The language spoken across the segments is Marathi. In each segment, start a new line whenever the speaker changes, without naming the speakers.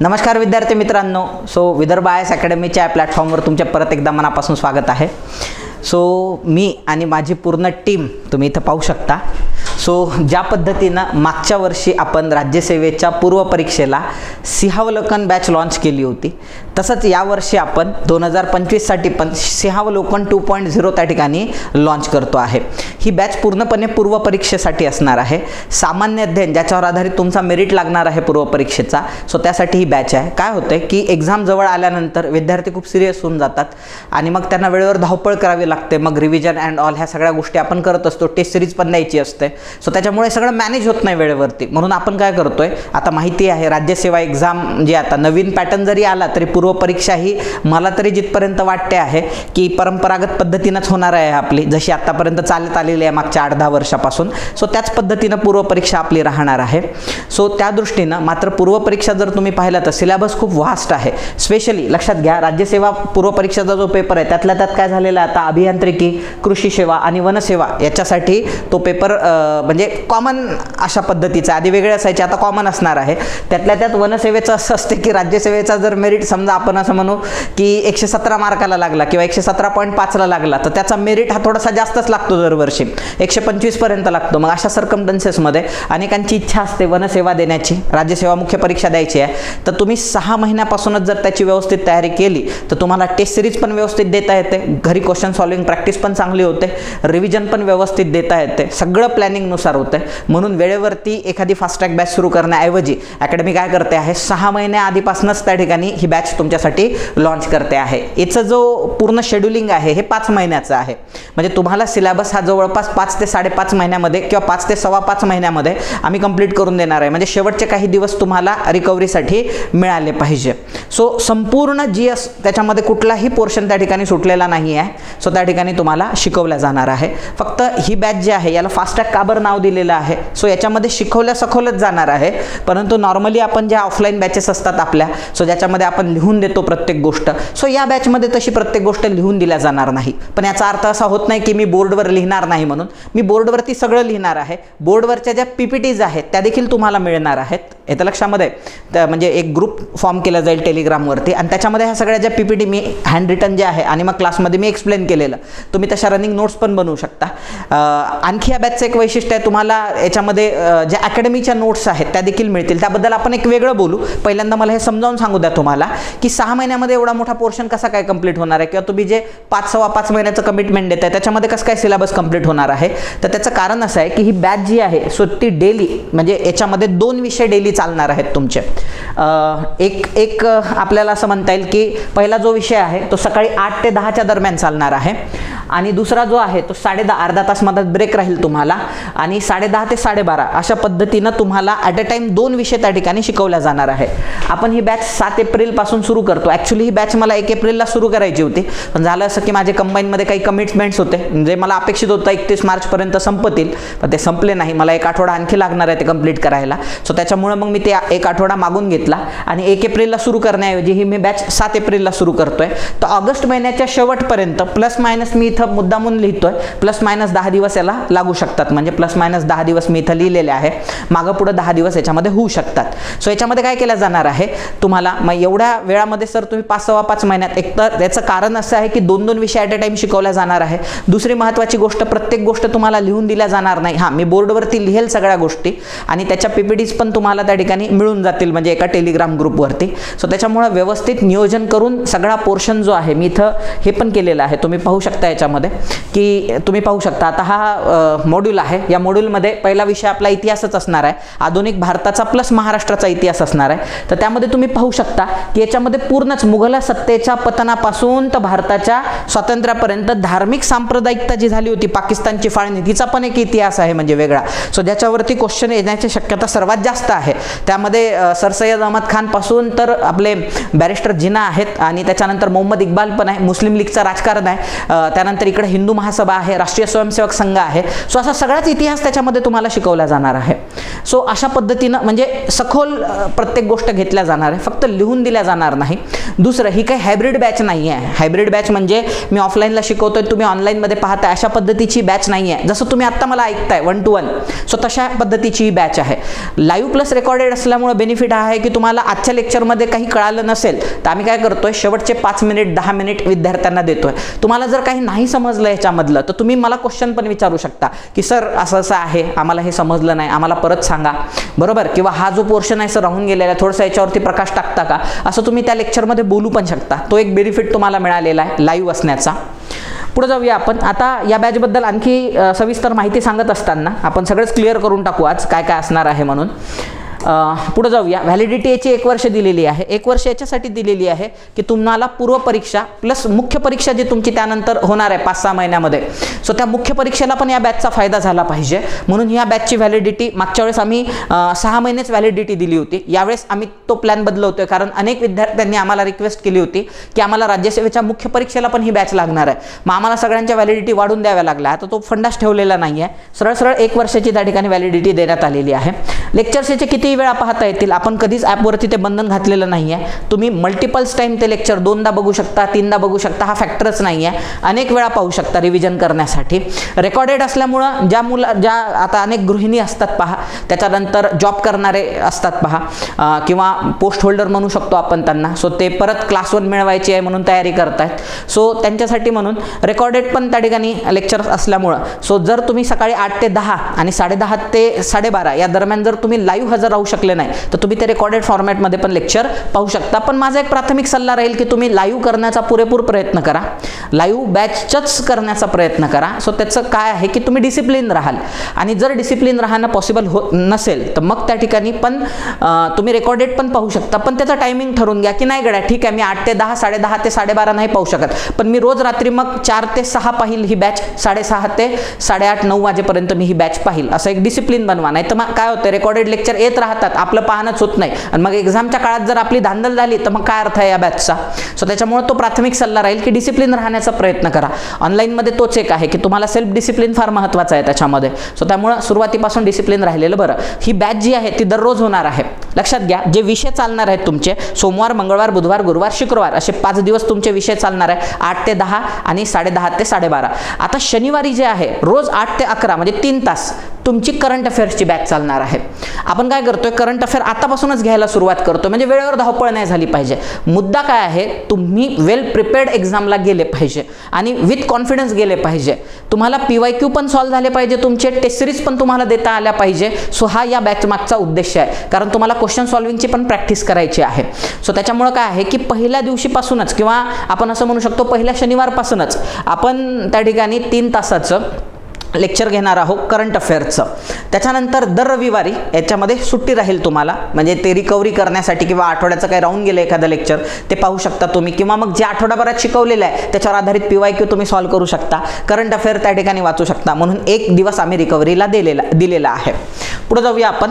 नमस्कार विद्यार्थी मित्रांनो. सो विदर्भ आय एस अकॅडमीच्या प्लॅटफॉर्मवर तुमच्या परत एकदा मनापासून स्वागत आहे. सो मी आणि माझी पूर्ण टीम तुम्ही इथं पाहू शकता. सो ज्या पद्धतीनं मागच्या वर्षी आपण राज्यसेवेच्या पूर्वपरीक्षेला सिंहावलोकन बॅच लॉन्च केली होती तसंच यावर्षी आपण दोन हजार पंचवीससाठी पण सिंहावलोकन टू पॉईंट झिरो त्या ठिकाणी लॉन्च करतो आहे. ही बॅच पूर्णपणे पूर्वपरीक्षेसाठी असणार आहे. सामान्य अध्ययन ज्याच्यावर आधारित तुमचा मेरिट लागणार आहे पूर्वपरीक्षेचा सो त्यासाठी ही बॅच आहे. काय होतं की एक्झाम जवळ आल्यानंतर विद्यार्थी खूप सिरियस होऊन जातात आणि मग त्यांना वेळेवर धावपळ करावी लागते. मग रिव्हिजन अँड ऑल ह्या सगळ्या गोष्टी आपण करत असतो. टेस्ट सिरीज पण द्यायची असते. सो त्याच्यामुळे सगळं मॅनेज होत नाही वेळेवरती. म्हणून आपण काय करतोय आता माहिती आहे राज्यसेवा एक्झाम जी आता नवीन पॅटर्न जरी आला तरी पूर्वपरीक्षा ही मला तरी जिथपर्यंत वाटते आहे की परंपरागत पद्धतीनंच होणार आहे आपली. जशी आत्तापर्यंत चालत आली आलेली आहे मागच्या आठ दहा वर्षापासून. सो त्याच पद्धतीनं पूर्वपरीक्षा आपली राहणार आहे. सो त्या दृष्टीनं मात्र पूर्वपरीक्षा जर तुम्ही पाहिलं तर सिलेबस खूप व्हास्ट आहे. स्पेशली लक्षात घ्या राज्यसेवा पूर्वपरीक्षेचा जो पेपर आहे त्यातल्या त्यात काय झालेलं आहे आता? अभियांत्रिकी कृषी सेवा आणि वनसेवा याच्यासाठी तो पेपर म्हणजे कॉमन अशा पद्धतीचा आधी वेगळे असायचे आता कॉमन असणार आहे. त्यातल्या त्यात वनसेवेचं असं असते की राज्यसेवेचा जर मेरिट समजा आपण असं म्हणू की एकशे सतरा मार्काला लागला किंवा एकशे सतरा पॉईंट पाचला लागला तर त्याचा मेरिट हा थोडासा जास्तच लागतो दरवर्षी. एकशे पंचवीसपर्यंत लागतो. मग अशा सर्कमटन्सेसमध्ये अनेकांची इच्छा असते वनसेवा देण्याची. राज्यसेवा मुख्य परीक्षा द्यायची आहे. तर तुम्ही सहा महिन्यापासूनच जर त्याची व्यवस्थित तयारी केली तर तुम्हाला टेस्ट सिरीज पण व्यवस्थित देता येते. घरी क्वेश्चन सॉल्विंग प्रॅक्टिस पण चांगली होते. रिव्हिजन पण व्यवस्थित देता येते. सगळं प्लॅनिंगनुसार होतं. म्हणून वेळेवरती एखादी फास्ट्रॅक बॅच सुरू करण्याऐवजी अकॅडमी काय करते आहे? सहा महिन्या आधीपासूनच त्या ठिकाणी ही बॅच तुमच्यासाठी लॉन्च करते आहे. याचं जो पूर्ण शेड्युलिंग आहे हे पाच महिन्याचं आहे. म्हणजे तुम्हाला सिलेबस हा जवळपास पाच ते साडेपाच महिन्यामध्ये किंवा पाच ते सव्वा पाच महिन्यामध्ये आम्ही कंप्लीट करून देणार आहे. म्हणजे शेवटचे काही दिवस तुम्हाला रिकव्हरीसाठी मिळाले पाहिजे. सो संपूर्ण जी एस त्याच्यामध्ये कुठलाही पोर्शन त्या ठिकाणी सुटलेला नाही आहे सो त्या ठिकाणी तुम्हाला शिकवल्या जाणार आहे. फक्त ही बॅच जी आहे याला फास्ट ट्रॅक काबर नाव दिलेलं आहे? सो याच्यामध्ये शिकवल्या सखोलच जाणार आहे. परंतु नॉर्मली आपण ज्या ऑफलाईन बॅचेस असतात आपल्या सो ज्याच्यामध्ये आपण लिहून देतो प्रत्येक गोष्ट सो या बॅचमध्ये तशी प्रत्येक गोष्ट लिहून दिल्या जाणार नाही. पण याचा अर्थ असा होत नाही की मी बोर्डवर लिहिणार नाही. म्हणून मी बोर्डवरती सगळं लिहिणार आहे. बोर्डवरच्या ज्या पी पी टीज आहेत त्या देखील तुम्हाला मिळणार आहेत. येत्या लक्षामध्ये. तर म्हणजे एक ग्रुप फॉर्म केला जाईल टेलिग्रामवरती आणि त्याच्यामध्ये ह्या सगळ्या ज्या पी पी टी मी हँड रिटन जे आहे आणि मग क्लासमध्ये मी एक्सप्लेन केलेलं तुम्ही तशा रनिंग नोट्स पण बनवू शकता. आणखी या बॅचचं एक वैशिष्ट्य आहे तुम्हाला याच्यामध्ये ज्या अकॅडमीच्या नोट्स आहेत त्या देखील मिळतील. त्याबद्दल आपण एक वेगळं बोलू. पहिल्यांदा मला हे समजावून सांगू द्या तुम्हाला की सहा महिन्यामध्ये एवढा मोठा पोर्शन कसा काय कंप्लीट होणार आहे? किंवा तुम्ही जे पाच सव्वा पाच महिन्याचं कमिटमेंट देत आहे त्याच्यामध्ये कसं काय सिलेबस कंप्लीट होणार आहे? तर त्याचं कारण असं आहे की ही बॅच जी आहे सो ती डेली म्हणजे याच्यामध्ये दोन विषय डेली चालणार आहेत तुमचे. एक एक आपल्याला असं म्हणता येईल की पहिला जो विषय आहे तो सकाळी आठ ते दहाच्या दरम्यान चालणार आहे. आणि दुसरा जो आहे तो साडे दहा अर्धा तास मधात ब्रेक राहील तुम्हाला. आणि साडे दहा ते साडेबारा अशा पद्धतीनं तुम्हाला ॲट अ टाईम दोन विषय त्या ठिकाणी शिकवल्या जाणार आहे. आपण ही बॅच सात एप्रिलपासून सुरू करतो. ॲक्च्युली ही बॅच मला एक एप्रिलला सुरू करायची होती. पण झालं असं की माझे कंबाईनमध्ये काही कमिटमेंट्स होते. जे मला अपेक्षित होतं एकतीस मार्चपर्यंत संपतील. पण ते संपले नाही. मला एक आठवडा आणखी लागणार आहे ते कंप्लीट करायला. सो त्याच्यामुळे मग मी ते एक आठवडा मागून घेतला आणि एक एप्रिलला सुरू करण्याऐवजी ही मी बॅच सात एप्रिलला सुरू करतोय. तर ऑगस्ट महिन्याच्या शेवटपर्यंत प्लस मायनस मी इथं मुद्दामून लिहितोय. प्लस मायनस दहा दिवस याला लागू शकतात. म्हणजे प्लस मायनस दहा दिवस मी इथं लिहिलेले आहे. मागं पुढं दहा दिवस याच्यामध्ये होऊ शकतात. सो याच्यामध्ये काय केलं जाणार आहे? तुम्हाला मग एवढ्या वेळामध्ये सर तुम्ही पाच सव्वा पाच महिन्यात एक तर याचं कारण असं आहे की दोन दोन विषय ॲट अ टाइम शिकवल्या जाणार आहे. दुसरी महत्त्वाची गोष्ट प्रत्येक गोष्ट तुम्हाला लिहून दिल्या जाणार नाही. हां मी बोर्डवरती लिहेल सगळ्या गोष्टी आणि त्याच्या पीपीडीज पण तुम्हाला त्या त्या ठिकाणी मिळून जातील म्हणजे एका टेलिग्राम ग्रुपवरती सो त्याच्यामुळं व्यवस्थित नियोजन करून सगळा पोर्शन जो आहे मी इथं हे पण केलेलं आहे. तुम्ही पाहू शकता याच्यामध्ये की तुम्ही पाहू शकता आता हा मॉड्यूल आहे. या मॉड्यूलमध्ये पहिला विषय आपला इतिहासच असणार आहे. आधुनिक भारताचा प्लस महाराष्ट्राचा इतिहास असणार आहे. तर त्यामध्ये तुम्ही पाहू शकता की याच्यामध्ये पूर्णच मुघल सत्तेच्या पतनापासून तर भारताच्या स्वातंत्र्यापर्यंत धार्मिक सांप्रदायिकता जी झाली होती पाकिस्तानची फाळणी तिचा पण एक इतिहास आहे म्हणजे वेगळा. सो ज्याच्यावरती क्वेश्चन येण्याची शक्यता सर्वात जास्त आहे. त्यामध्ये सर सय्यद अहमद खानपासून तर आपले बॅरिस्टर जिना आहेत आणि त्याच्यानंतर मोहम्मद इक्बाल पण आहे मुस्लिम लीगचं राजकारण आहे. त्यानंतर इकडे हिंदू महासभा आहे राष्ट्रीय स्वयंसेवक संघ आहे. सो असा सगळाच इतिहास त्याच्यामध्ये तुम्हाला शिकवला जाणार आहे. सो अशा पद्धतीनं म्हणजे सखोल प्रत्येक गोष्ट घेतल्या जाणार आहे. फक्त लिहून दिल्या जाणार नाही. दुसरं ही काही हायब्रिड बॅच नाही आहे. हायब्रिड बॅच म्हणजे मी ऑफलाईनला शिकवतोय तुम्ही ऑनलाईनमध्ये पाहताय अशा पद्धतीची बॅच नाही आहे. जसं तुम्ही आत्ता मला ऐकताय वन टू वन सो तशा पद्धतीची ही बॅच आहे. लाईव्ह प्लस रेकॉर्ड रेकॉर्डेड असल्यामुळे बेनिफिट आहे की तुम्हाला आजच्या लेक्चरमध्ये काही कळालं नसेल तर आम्ही काय करतोय शेवटचे पाच मिनिट दहा मिनिट विद्यार्थ्यांना देतोय. तुम्हाला जर काही नाही समजलं याच्यामधलं तर तुम्ही मला क्वेश्चन पण विचारू शकता की सर असं असं आहे आम्हाला हे समजलं नाही आम्हाला परत सांगा. बरोबर? किंवा हा जो पोर्शन आहे सर राहून गेलेला आहे थोडंसं याच्यावरती प्रकाश टाकता का? असं तुम्ही त्या लेक्चरमध्ये बोलू पण शकता. तो एक बेनिफिट तुम्हाला मिळालेला आहे लाईव्ह असण्याचा. पुढे जाऊया आपण. आता या बॅचबद्दल आणखी सविस्तर माहिती सांगत असताना आपण सगळंच क्लिअर करून टाकू आज काय काय असणार आहे म्हणून. पुढे जाऊया. व्हॅलिडिटी याची एक वर्ष दिलेली आहे. एक वर्ष याच्यासाठी दिलेली आहे की तुम्हाला पूर्व परीक्षा प्लस मुख्य परीक्षा जी तुमची त्यानंतर होणार आहे पाच सहा महिन्यामध्ये. सो त्या मुख्य परीक्षेला पण या बॅचचा फायदा झाला पाहिजे. म्हणून या बॅचची व्हॅलिडिटी मागच्या वेळेस आम्ही सहा महिनेच व्हॅलिडिटी दिली होती. यावेळेस आम्ही तो प्लॅन बदलवतोय. कारण अनेक विद्यार्थ्यांनी आम्हाला रिक्वेस्ट केली होती की आम्हाला राज्यसेवेच्या मुख्य परीक्षेला पण ही बॅच लागणार आहे. मग आम्हाला सगळ्यांच्या व्हॅलिडिटी वाढून द्याव्या लागल्या. आता तो फंडाच ठेवलेला नाही आहे सरळ सरळ एक वर्षाची त्या ठिकाणी व्हॅलिडिटी देण्यात आलेली आहे. लेक्चर्सचे किती किती वेळा पाहता येतील. आपण कधीच ॲपवरती ते बंधन घातलेलं नाही आहे तुम्ही मल्टिपल्स टाईम ते लेक्चर दोनदा बघू शकता तीनदा बघू शकता हा फॅक्टरच नाही आहे अनेक वेळा पाहू शकता रिव्हिजन करण्यासाठी. रेकॉर्डेड असल्यामुळं ज्या मुला ज्या आता अनेक गृहिणी असतात पहा त्याच्यानंतर जॉब करणारे असतात पहा किंवा पोस्ट होल्डर म्हणू शकतो आपण त्यांना. सो ते परत क्लास वन मिळवायची आहे म्हणून तयारी करतायत. सो त्यांच्यासाठी म्हणून रेकॉर्डेड पण त्या ठिकाणी लेक्चर्स असल्यामुळं. सो जर तुम्ही सकाळी आठ ते दहा आणि साडेदहा ते साडेबारा या दरम्यान जर तुम्ही लाईव्ह हजर राहू शकले नाही. तर तुम्ही ते रेकॉर्डेड फॉर्मॅटमध्ये पण लेक्चर पाहू शकता. पण माझा एक प्राथमिक सल्ला राहील की तुम्ही लाईव्ह करण्याचा पुरेपूर प्रयत्न करा. लाईव्ह बॅचच करण्याचा प्रयत्न करा. सो त्याचं काय आहे की तुम्ही डिसिप्लिन राहाल. आणि जर डिसिप्लिन राहणं पॉसिबल हो नसेल तर मग त्या ठिकाणी पण तुम्ही रेकॉर्डेड पण पाहू शकता. पण त्याचं टायमिंग ठरवून घ्या की नाही गड्या ठीक आहे मी आठ ते दहा साडेदहा ते साडेबारा नाही पाहू शकत. पण मी रोज रात्री मग चार ते सहा पाहिल ही बॅच साडेसहा ते साडेआठ नऊ वाजेपर्यंत मी ही बॅच पाहिल. असं एक डिसिप्लिन बनवा. नाही तर मग काय होतं रेकॉर्डेड लेक्चर येत राहतात आपलं पाहणंच होत नाही. आणि मग एक्झामच्या काळात जर आपली धांदल झाली तर मग काय अर्थ आहे या बॅचचा सो त्याच्यामुळे तो प्राथमिक सल्ला राहील की डिसिप्लिन राहण्याचा प्रयत्न करा. ऑनलाईनमध्ये तोच एक आहे की तुम्हाला सेल्फ डिसिप्लिन फार महत्त्वाचा आहे त्याच्यामध्ये. सो त्यामुळं सुरुवातीपासून डिसिप्लिन राहिलेलं बरं. ही बॅच जी आहे ती दररोज होणार आहे. लक्षात घ्या जे विषय चालणार आहेत तुमचे सोमवार मंगळवार बुधवार गुरुवार शुक्रवार असे पाच दिवस तुमचे विषय चालणार आहे. आठ ते दहा आणि साडेदहा ते साडेबारा. आता शनिवारी जे आहे रोज आठ ते अकरा म्हणजे तीन तास. तुमची करंट अफेअर्सची बॅच चालणार आहे. आपण काय करतोय करंट अफेअर आतापासूनच घ्यायला सुरुवात करतो म्हणजे वेळेवर धावपळ नाही झाली पाहिजे. मुद्दा काय आहे तुम्ही वेल प्रिपेअर्ड एक्झामला गेले पाहिजे आणि विथ कॉन्फिडन्स गेले पाहिजे. तुम्हाला पी वाय क्यू पण सॉल्व्ह झाले पाहिजे तुमचे टेस्ट सिरीज पण तुम्हाला देता आल्या पाहिजे. सो हा या बॅच मागचा उद्देश आहे. कारण तुम्हाला क्वेश्चन सॉल्विंगची पण प्रॅक्टिस करायची आहे. सो त्याच्यामुळं काय आहे की पहिल्या दिवशीपासूनच किंवा आपण असं म्हणू शकतो पहिल्या शनिवारपासूनच आपण त्या ठिकाणी तीन तासाचं लेक्चर घेणार आहोत करंट अफेअर्सचं त्याच्यानंतर दर रविवारी याच्यामध्ये सुट्टी राहील तुम्हाला. म्हणजे ते रिकव्हरी करण्यासाठी किंवा आठवड्याचं काही राहून गेलं एखादं लेक्चर ते पाहू शकता तुम्ही. किंवा मग जे आठवड्याभरात शिकवलेलं आहे त्याच्यावर आधारित पी वाय क्यू तुम्ही सॉल्व्ह करू शकता. करंट अफेअर त्या ठिकाणी वाचू शकता. म्हणून एक दिवस आम्ही रिकव्हरीला दिलेला दिलेला आहे. पुढे जाऊया आपण.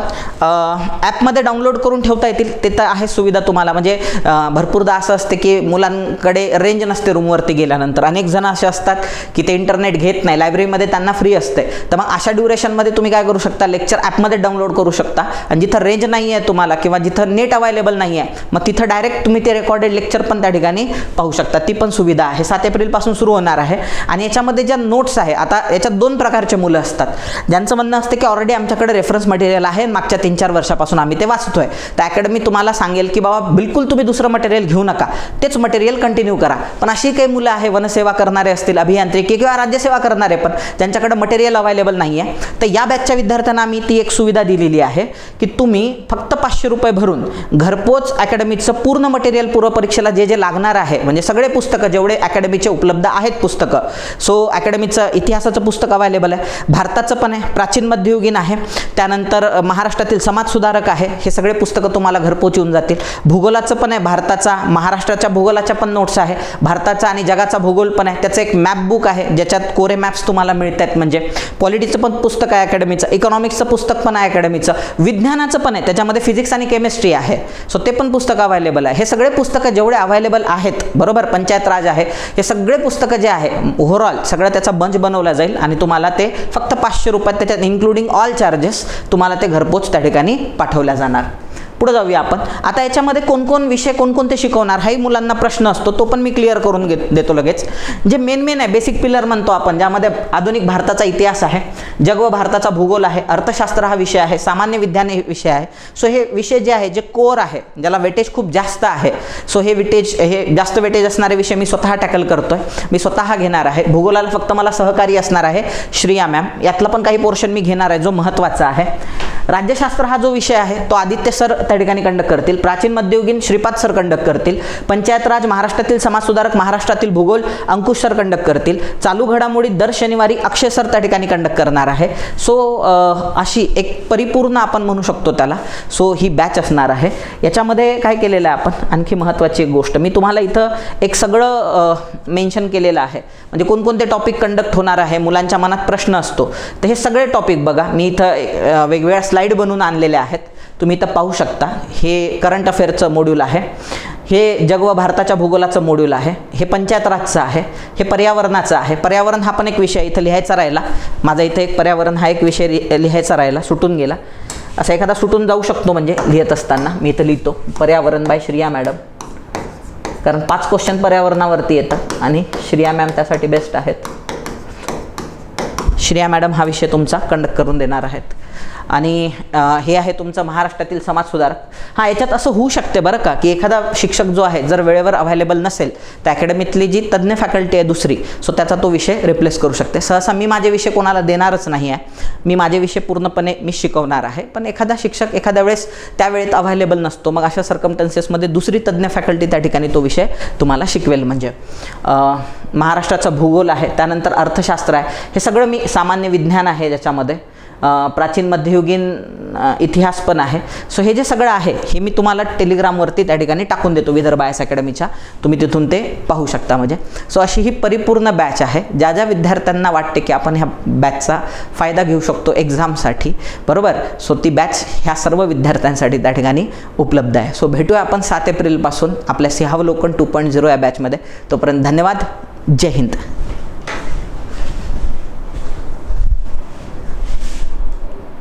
ॲपमध्ये डाउनलोड करून ठेवता येतील. ते तर आहे सुविधा तुम्हाला. म्हणजे भरपूरदा असं असते की मुलांकडे रेंज नसते रूमवरती गेल्यानंतर. अनेक जण असे असतात की ते इंटरनेट घेत नाही. लायब्ररीमध्ये त्यांना फ्री असते. तर मग अशा ड्युरेशनमध्ये तुम्ही काय करू शकता? लेक्चर ॲपमध्ये डाउनलोड करू शकता. आणि जिथं रेंज नाही आहे तुम्हाला किंवा जिथं नेट अवेलेबल नाही आहे मग तिथं डायरेक्ट तुम्ही ते रेकॉर्डेड लेक्चर पण त्या ठिकाणी पाहू शकता. ती पण सुविधा आहे. सात एप्रिलपासून सुरू होणार आहे. आणि याच्यामध्ये ज्या नोट्स आहे आता याच्यात दोन प्रकारचे मुलं असतात. ज्यांचं म्हणणं असतं की ऑलरेडी आमच्याकडे रेफरन्स मटेरियल आहे मागच्या तीन चार वर्षापासून आम्ही ते वाचतोय. तर अकॅडमी तुम्हाला सांगेल की बाबा बिलकुल तुम्ही दुसरं मटेरियल घेऊ नका. तेच मटेरियल कंटिन्यू करा. पण अशी काही मुलं आहे वनसेवा करणारे असतील अभियांत्रिकी किंवा राज्यसेवा करणारे पण ज्यांच्याकडे मटेरियल अवेलेबल नाही आहे तर या बॅचच्या विद्यार्थ्यांना आम्ही ती एक सुविधा दिलेली आहे की तुम्ही फक्त पाचशे रुपये भरून घरपोच अकॅडमीचं पूर्ण मटेरियल पूर्वपरीक्षेला जे जे लागणार आहे म्हणजे सगळे पुस्तकं जेवढे अकॅडमीचे उपलब्ध आहेत पुस्तकं सो अकॅडमीचं इतिहासाचं पुस्तक अवेलेबल आहे भारताचं पण आहे प्राचीन मध्ययुगीन आहे त्यानंतर महाराष्ट्रातील समाजसुधारक आहे हे सगळे पुस्तकं तुम्हाला घरपोच येऊन जातील. भूगोलाचं पण आहे भारताचा महाराष्ट्राच्या भूगोलाच्या पण नोट्स आहे भारताचा आणि जगाचा भूगोल पण आहे त्याचं एक मॅप बुक आहे ज्याच्यात कोरे मॅप्स तुम्हाला मिळत आहेत म्हणजे म्हणजे पॉलिटीचं पण पुस्तक आहे अकॅडमीचं इकॉनॉमिक्सचं पुस्तक पण आहे अकॅडमीचं विज्ञानाचं पण आहे त्याच्यामध्ये फिजिक्स आणि केमिस्ट्री आहे. सो ते पण पुस्तक अवेलेबल आहे. हे सगळे पुस्तकं जेवढे अवेलेबल आहेत बरोबर? पंचायत राज आहे. हे सगळे पुस्तकं जे आहे ओव्हरऑल सगळं त्याचा बंच बनवला जाईल आणि तुम्हाला ते फक्त पाचशे रुपयात त्याच्यात इन्क्लुडिंग ऑल चार्जेस तुम्हाला ते घरपोच त्या ठिकाणी पाठवल्या जाणार. पुढे जाऊया आपण. आता याच्यामध्ये कोणकोण विषय कोणकोणते शिकवणार हाही मुलांना प्रश्न असतो तो पण मी क्लिअर करून घेत देतो लगेच. जे मेन मेन आहे बेसिक पिलर म्हणतो आपण ज्यामध्ये आधुनिक भारताचा इतिहास आहे जग व भारताचा भूगोल आहे अर्थशास्त्र हा विषय आहे सामान्य विज्ञान हे विषय आहे. सो हे विषय जे आहे जे कोर आहे ज्याला वेटेज खूप जास्त आहे सो हे विटेज हे जास्त वेटेज असणारे विषय मी स्वतः टॅकल करतोय. मी स्वतः घेणार आहे. भूगोलाला फक्त मला सहकारी असणार आहे श्रिया मॅम यातला पण काही पोर्शन मी घेणार आहे जो महत्त्वाचा आहे. राज्यशास्त्र हा जो विषय आहे तो आदित्य सर त्या ठिकाणी कंडक्ट करतील. प्राचीन मध्ययुगीन श्रीपाद सर कंडक्ट करतील. पंचायत राज महाराष्ट्रातील समाजसुधारक महाराष्ट्रातील भूगोल अंकुश सर कंडक्ट करतील. चालू घडामोडी दर शनिवारी अक्षय सर त्या ठिकाणी कंडक्ट करणार आहे. सो अशी एक परिपूर्ण आपण म्हणू शकतो त्याला. सो ही बॅच असणार आहे. याच्यामध्ये काय केलेलं आहे आपण? आणखी महत्त्वाची एक गोष्ट. मी तुम्हाला इथं एक सगळं मेन्शन केलेलं आहे. म्हणजे कोणकोणते टॉपिक कंडक्ट होणार आहे? मुलांच्या मनात प्रश्न असतो. तर हे सगळे टॉपिक बघा. मी इथं वेगवेगळ्या स्लाईड बनवून आणलेल्या आहेत. तुम्ही इथं पाहू शकता. हे करंट अफेअरचं मॉड्यूल आहे. हे जग व भारताच्या भूगोलाचं मॉड्यूल आहे. हे पंचायत राजचं आहे. हे पर्यावरणाचं आहे. पर्यावरण हा पण एक विषय. इथं लिहायचा राहिला. माझा इथं एक पर्यावरण हा एक विषय लिहायचा राहिला. सुटून गेला. असा एखादा सुटून जाऊ शकतो म्हणजे लिहित असताना. मी इथं लिहितो. पर्यावरण बाय श्रिया मॅडम कारण पाच क्वेश्चन पर्यावरणावरती येतात आणि श्रिया मॅम त्यासाठी बेस्ट आहेत. श्रिया मॅडम हा विषय तुमचा कंडक्ट करून देणार आहेत. आणि हे आहे तुमचं महाराष्ट्रातील समाजसुधारक हां याच्यात असं होऊ शकते बरं का की एखादा शिक्षक जो आहे जर वेळेवर अव्हायलेबल नसेल तर अकॅडमीतली जी तज्ज्ञ फॅकल्टी आहे दुसरी सो त्याचा तो विषय रिप्लेस करू शकते. सहसा मी माझे विषय कोणाला देणारच नाही आहे. मी माझे विषय पूर्णपणे मी शिकवणार आहे. पण एखादा शिक्षक एखाद्या वेळेस त्या वेळेत अव्हायलेबल नसतो. मग अशा सर्कमटन्सेसमध्ये दुसरी तज्ज्ञ फॅकल्टी त्या ठिकाणी तो विषय तुम्हाला शिकवेल म्हणजे. महाराष्ट्राचा भूगोल आहे त्यानंतर अर्थशास्त्र आहे. हे सगळं मी सामान्य विज्ञान आहे ज्याच्यामध्ये. प्राचीन मध्ययुगीन इतिहास पण आहे. सो हे जे सगळं आहे हे मी तुम्हाला टेलिग्रामवरती त्या ठिकाणी टाकून देतो विदर्भ आयस अकॅडमीच्या. तुम्ही तिथून ते पाहू शकता म्हणजे. सो अशी ही परिपूर्ण बॅच आहे. ज्या ज्या विद्यार्थ्यांना वाटते की आपण ह्या बॅचचा फायदा घेऊ शकतो एक्झामसाठी बरोबर? सो ती बॅच ह्या सर्व विद्यार्थ्यांसाठी त्या ठिकाणी उपलब्ध आहे. सो भेटूया आपण सात एप्रिलपासून आपल्या सिंहावलोकन टू पॉईंट झिरो या बॅचमध्ये तोपर्यंत धन्यवाद. जय हिंद.